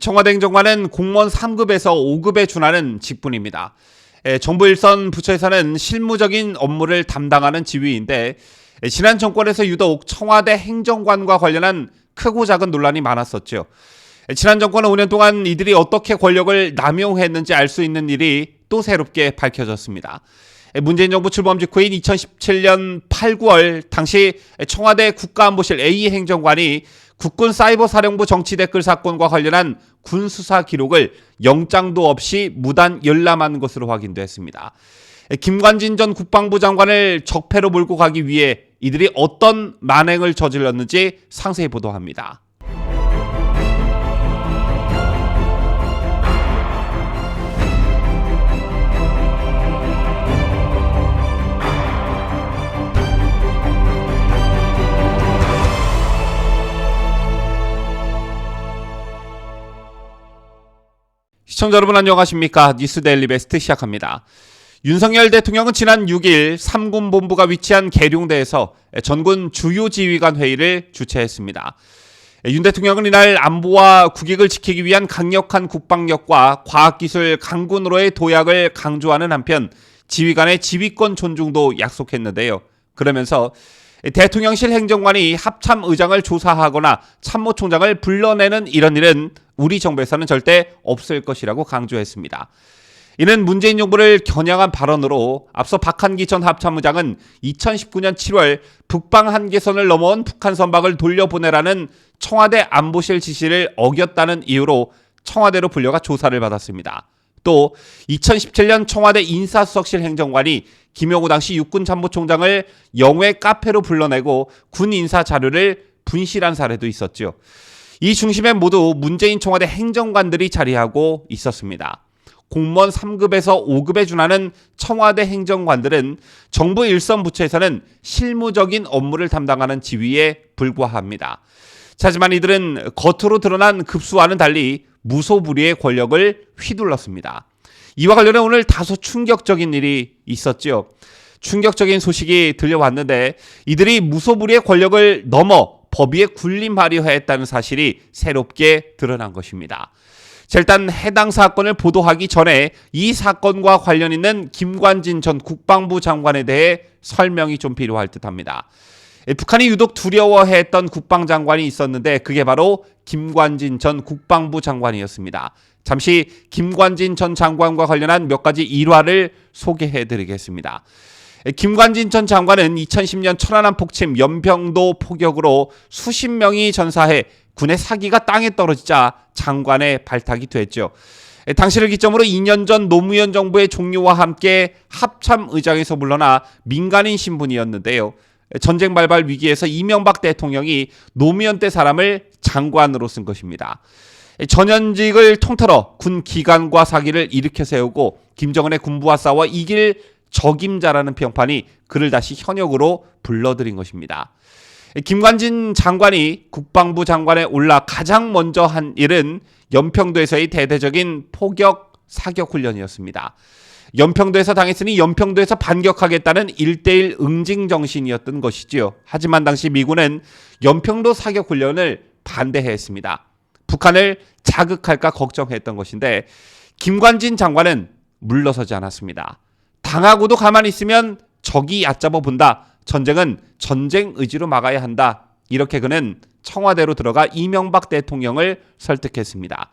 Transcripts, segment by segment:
청와대 행정관은 공무원 3급에서 5급에 준하는 직분입니다. 에, 정부 일선 부처에서는 실무적인 업무를 담당하는 지위인데 에, 지난 정권에서 유독 청와대 행정관과 관련한 크고 작은 논란이 많았었죠. 에, 지난 정권은 5년 동안 이들이 어떻게 권력을 남용했는지 알 수 있는 일이 또 새롭게 밝혀졌습니다. 에, 문재인 정부 출범 직후인 2017년 8, 9월 당시 청와대 국가안보실 A 행정관이 국군 사이버 사령부 정치 댓글 사건과 관련한 군 수사 기록을 영장도 없이 무단 열람한 것으로 확인됐습니다. 김관진 전 국방부 장관을 적폐로 몰고 가기 위해 이들이 어떤 만행을 저질렀는지 상세히 보도합니다. 시청자 여러분 안녕하십니까? 뉴스 데일리 베스트 시작합니다. 윤석열 대통령은 지난 6일 3군 본부가 위치한 계룡대에서 전군 주요 지휘관 회의를 주최했습니다. 윤 대통령은 이날 안보와 국익을 지키기 위한 강력한 국방력과 과학기술 강군으로의 도약을 강조하는 한편 지휘관의 지휘권 존중도 약속했는데요. 그러면서 대통령실 행정관이 합참 의장을 조사하거나 참모총장을 불러내는 이런 일은 우리 정부에서는 절대 없을 것이라고 강조했습니다. 이는 문재인 정부를 겨냥한 발언으로 앞서 박한기 전 합참의장은 2019년 7월 북방 한계선을 넘어온 북한 선박을 돌려보내라는 청와대 안보실 지시를 어겼다는 이유로 청와대로 불려가 조사를 받았습니다. 또 2017년 청와대 인사수석실 행정관이 김영호 당시 육군 참모총장을 영외 카페로 불러내고 군 인사 자료를 분실한 사례도 있었죠. 이 중심에 모두 문재인 청와대 행정관들이 자리하고 있었습니다. 공무원 3급에서 5급에 준하는 청와대 행정관들은 정부 일선 부처에서는 실무적인 업무를 담당하는 지위에 불과합니다. 하지만 이들은 겉으로 드러난 급수와는 달리 무소불위의 권력을 휘둘렀습니다. 이와 관련해 오늘 다소 충격적인 일이 있었지요. 충격적인 소식이 들려왔는데 이들이 무소불위의 권력을 넘어 법위에 군림하려 했다는 사실이 새롭게 드러난 것입니다. 자, 일단 해당 사건을 보도하기 전에 이 사건과 관련 있는 김관진 전 국방부 장관에 대해 설명이 좀 필요할 듯 합니다. 북한이 유독 두려워했던 국방장관이 있었는데 그게 바로 김관진 전 국방부 장관이었습니다. 잠시 김관진 전 장관과 관련한 몇 가지 일화를 소개해 드리겠습니다. 김관진 전 장관은 2010년 천안함 폭침 연평도 포격으로 수십 명이 전사해 군의 사기가 땅에 떨어지자 장관의 발탁이 됐죠. 당시를 기점으로 2년 전 노무현 정부의 종료와 함께 합참 의장에서 물러나 민간인 신분이었는데요. 전쟁 발발 위기에서 이명박 대통령이 노무현 때 사람을 장관으로 쓴 것입니다. 전현직을 통틀어 군 기관과 사기를 일으켜 세우고 김정은의 군부와 싸워 이길 적임자라는 평판이 그를 다시 현역으로 불러들인 것입니다. 김관진 장관이 국방부 장관에 올라 가장 먼저 한 일은 연평도에서의 대대적인 포격 사격 훈련이었습니다. 연평도에서 당했으니 연평도에서 반격하겠다는 1대1 응징 정신이었던 것이지요. 하지만 당시 미군은 연평도 사격 훈련을 반대했습니다. 북한을 자극할까 걱정했던 것인데 김관진 장관은 물러서지 않았습니다. 당하고도 가만히 있으면 적이 얕잡아 본다. 전쟁은 전쟁 의지로 막아야 한다. 이렇게 그는 청와대로 들어가 이명박 대통령을 설득했습니다.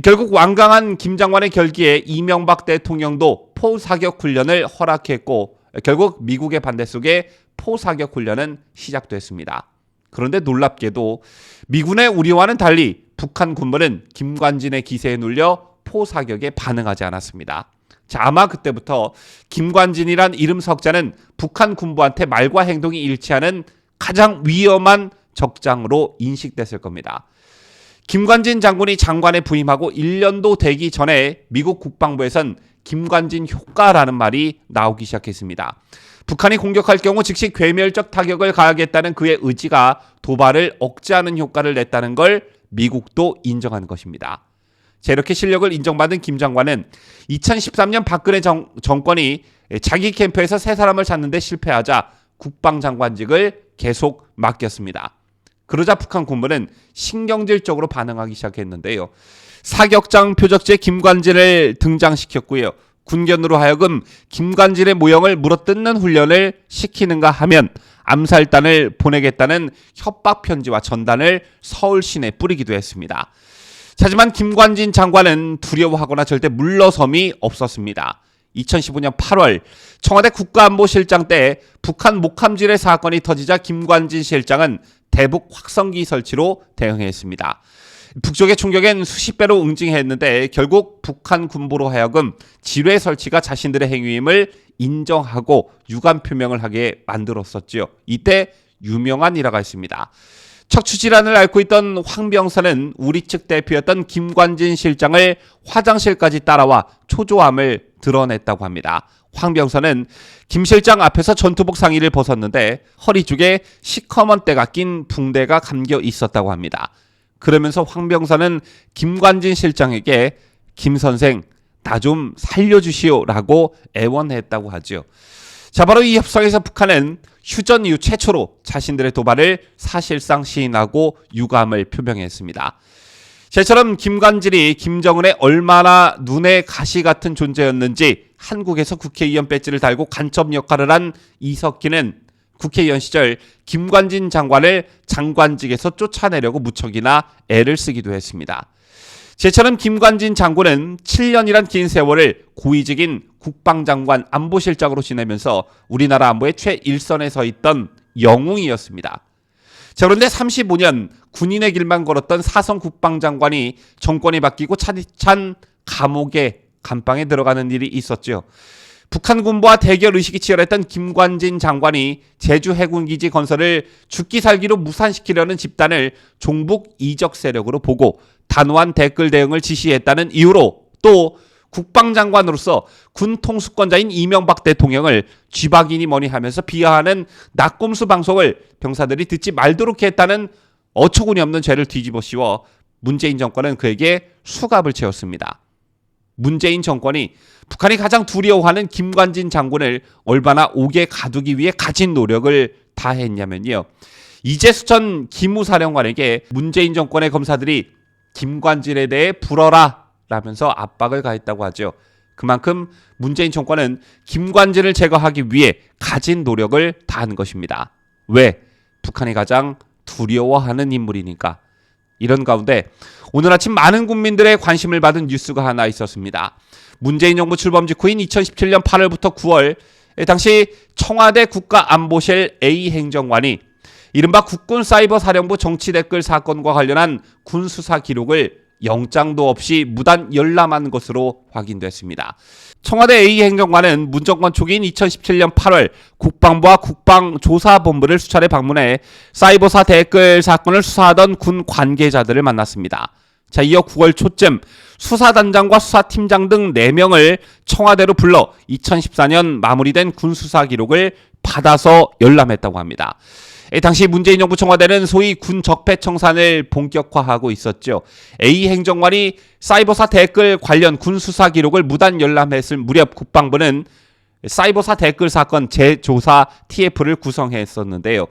결국 완강한 김 장관의 결기에 이명박 대통령도 포사격 훈련을 허락했고 결국 미국의 반대 속에 포사격 훈련은 시작됐습니다. 그런데 놀랍게도 미군의 우려와는 달리 북한 군부는 김관진의 기세에 눌려 포사격에 반응하지 않았습니다. 자, 아마 그때부터 김관진이란 이름 석자는 북한 군부한테 말과 행동이 일치하는 가장 위험한 적장으로 인식됐을 겁니다. 김관진 장군이 장관에 부임하고 1년도 되기 전에 미국 국방부에선 김관진 효과라는 말이 나오기 시작했습니다. 북한이 공격할 경우 즉시 괴멸적 타격을 가하겠다는 그의 의지가 도발을 억제하는 효과를 냈다는 걸 미국도 인정한 것입니다. 자, 이렇게 실력을 인정받은 김 장관은 2013년 박근혜 정, 정권이 자기 캠프에서 세 사람을 찾는데 실패하자 국방장관직을 계속 맡겼습니다. 그러자 북한 군부는 신경질적으로 반응하기 시작했는데요. 사격장 표적지에 김관진을 등장시켰고요. 군견으로 하여금 김관진의 모형을 물어뜯는 훈련을 시키는가 하면 암살단을 보내겠다는 협박 편지와 전단을 서울 시내 뿌리기도 했습니다. 하지만 김관진 장관은 두려워하거나 절대 물러섬이 없었습니다. 2015년 8월 청와대 국가안보실장 때 북한 목함질의 사건이 터지자 김관진 실장은 대북 확성기 설치로 대응했습니다. 북쪽의 충격엔 수십 배로 응징했는데 결국 북한 군부로 하여금 지뢰 설치가 자신들의 행위임을 인정하고 유감 표명을 하게 만들었었지요. 이때 유명한 일화가 있습니다. 척추 질환을 앓고 있던 황병선은 우리 측 대표였던 김관진 실장을 화장실까지 따라와 초조함을 드러냈다고 합니다. 황병선은 김 실장 앞에서 전투복 상의를 벗었는데 허리 쪽에 시커먼 때가 낀 붕대가 감겨 있었다고 합니다. 그러면서 황병선은 김관진 실장에게 김 선생 나 좀 살려주시오라고 애원했다고 하죠. 자 바로 이 협상에서 북한은 휴전 이후 최초로 자신들의 도발을 사실상 시인하고 유감을 표명했습니다. 제처럼 김관진이 김정은의 얼마나 눈에 가시 같은 존재였는지 한국에서 국회의원 배지를 달고 간첩 역할을 한 이석기는 국회의원 시절 김관진 장관을 장관직에서 쫓아내려고 무척이나 애를 쓰기도 했습니다. 제처럼 김관진 장군은 7년이란 긴 세월을 고위직인 국방장관 안보실장으로 지내면서 우리나라 안보의 최일선에 서 있던 영웅이었습니다. 자, 그런데 35년 군인의 길만 걸었던 사성 국방장관이 정권이 바뀌고 차디찬 감옥에 감방에 들어가는 일이 있었죠. 북한 군부와 대결 의식이 치열했던 김관진 장관이 제주 해군 기지 건설을 죽기 살기로 무산시키려는 집단을 종북 이적 세력으로 보고 단호한 댓글 대응을 지시했다는 이유로 또 국방장관으로서 군 통수권자인 이명박 대통령을 쥐박이니 뭐니 하면서 비하하는 낙곰수 방송을 병사들이 듣지 말도록 했다는 어처구니 없는 죄를 뒤집어 씌워 문재인 정권은 그에게 수갑을 채웠습니다. 문재인 정권이 북한이 가장 두려워하는 김관진 장군을 얼마나 옥에 가두기 위해 가진 노력을 다 했냐면요. 이재수 전 기무사령관에게 문재인 정권의 검사들이 김관진에 대해 불어라 라면서 압박을 가했다고 하죠. 그만큼 문재인 정권은 김관진을 제거하기 위해 가진 노력을 다한 것입니다. 왜? 북한이 가장 두려워하는 인물이니까. 이런 가운데 오늘 아침 많은 국민들의 관심을 받은 뉴스가 하나 있었습니다. 문재인 정부 출범 직후인 2017년 8월부터 9월 당시 청와대 국가안보실 A 행정관이 이른바 국군 사이버 사령부 정치 댓글 사건과 관련한 군 수사 기록을 영장도 없이 무단 열람한 것으로 확인됐습니다. 청와대 A 행정관은 문정권 초기인 2017년 8월 국방부와 국방조사본부를 수차례 방문해 사이버사 댓글 사건을 수사하던 군 관계자들을 만났습니다. 자, 이어 9월 초쯤 수사단장과 수사팀장 등 4명을 청와대로 불러 2014년 마무리된 군 수사 기록을 받아서 열람했다고 합니다. 당시 문재인 정부 청와대는 소위 군 적폐 청산을 본격화하고 있었죠. A 행정관이 사이버사 댓글 관련 군 수사 기록을 무단 열람했을 무렵 국방부는 사이버사 댓글 사건 재조사 TF를 구성했었는데요.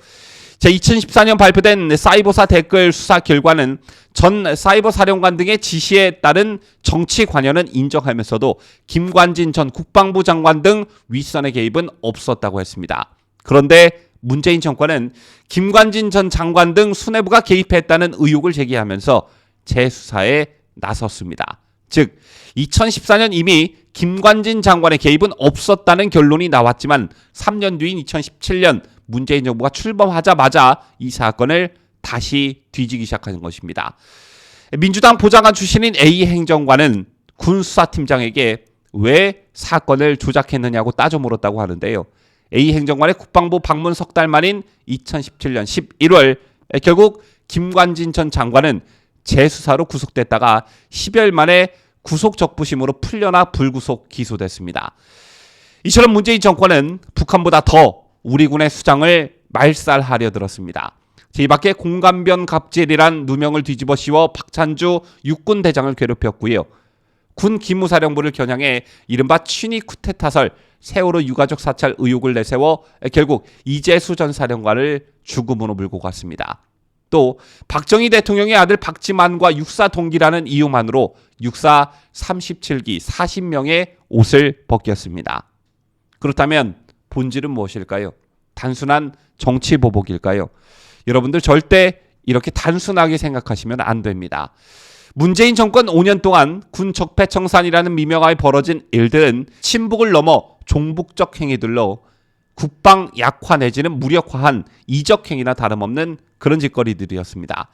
제 2014년 발표된 사이버사 댓글 수사 결과는 전 사이버 사령관 등의 지시에 따른 정치 관여는 인정하면서도 김관진 전 국방부 장관 등 윗선의 개입은 없었다고 했습니다. 그런데 문재인 정권은 김관진 전 장관 등 수뇌부가 개입했다는 의혹을 제기하면서 재수사에 나섰습니다. 즉 2014년 이미 김관진 장관의 개입은 없었다는 결론이 나왔지만 3년 뒤인 2017년 문재인 정부가 출범하자마자 이 사건을 다시 뒤지기 시작하는 것입니다. 민주당 보좌관 출신인 A 행정관은 군 수사팀장에게 왜 사건을 조작했느냐고 따져 물었다고 하는데요. A 행정관의 국방부 방문 석 달 만인 2017년 11월 결국 김관진 전 장관은 재수사로 구속됐다가 10여 만에 구속 적부심으로 풀려나 불구속 기소됐습니다. 이처럼 문재인 정권은 북한보다 더 우리 군의 수장을 말살하려 들었습니다. 이 밖에 공감변 갑질이란 누명을 뒤집어 씌워 박찬주 육군 대장을 괴롭혔고요. 군 기무사령부를 겨냥해 이른바 취니 쿠데타설 세월호 유가족 사찰 의혹을 내세워 결국 이재수 전 사령관을 죽음으로 몰고 갔습니다. 또 박정희 대통령의 아들 박지만과 육사 동기라는 이유만으로 육사 37기 40명의 옷을 벗겼습니다. 그렇다면 본질은 무엇일까요? 단순한 정치 보복일까요? 여러분들 절대 이렇게 단순하게 생각하시면 안 됩니다. 문재인 정권 5년 동안 군 적폐청산이라는 미명하에 벌어진 일들은 친북을 넘어 종북적 행위들로 국방 약화 내지는 무력화한 이적 행위나 다름없는 그런 짓거리들이었습니다.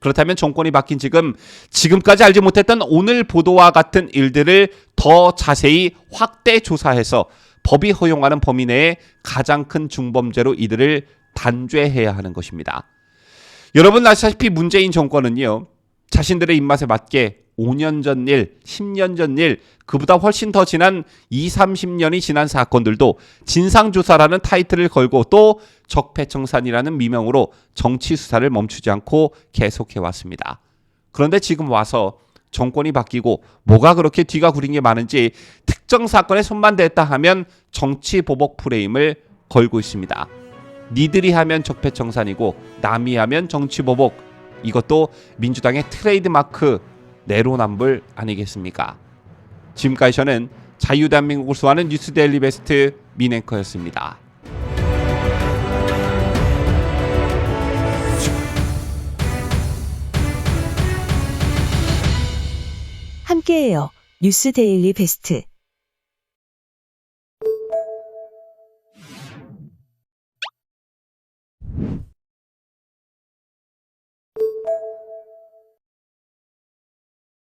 그렇다면 정권이 바뀐 지금 지금까지 알지 못했던 오늘 보도와 같은 일들을 더 자세히 확대 조사해서 법이 허용하는 범위 내에 가장 큰 중범죄로 이들을 단죄해야 하는 것입니다. 여러분 아시다시피 문재인 정권은요. 자신들의 입맛에 맞게 5년 전 일, 10년 전 일, 그보다 훨씬 더 지난 2, 30년이 지난 사건들도 진상조사라는 타이틀을 걸고 또 적폐청산이라는 미명으로 정치 수사를 멈추지 않고 계속해 왔습니다. 그런데 지금 와서 정권이 바뀌고 뭐가 그렇게 뒤가 구린 게 많은지 특정 사건에 손만 댔다 하면 정치 보복 프레임을 걸고 있습니다. 니들이 하면 적폐청산이고 남이 하면 정치 보복 이것도 민주당의 트레이드마크 내로남불 아니겠습니까? 지금까지 저는 자유대한민국을 수호하는 뉴스데일리 베스트 민앵커였습니다. 함께해요. 뉴스 데일리 베스트.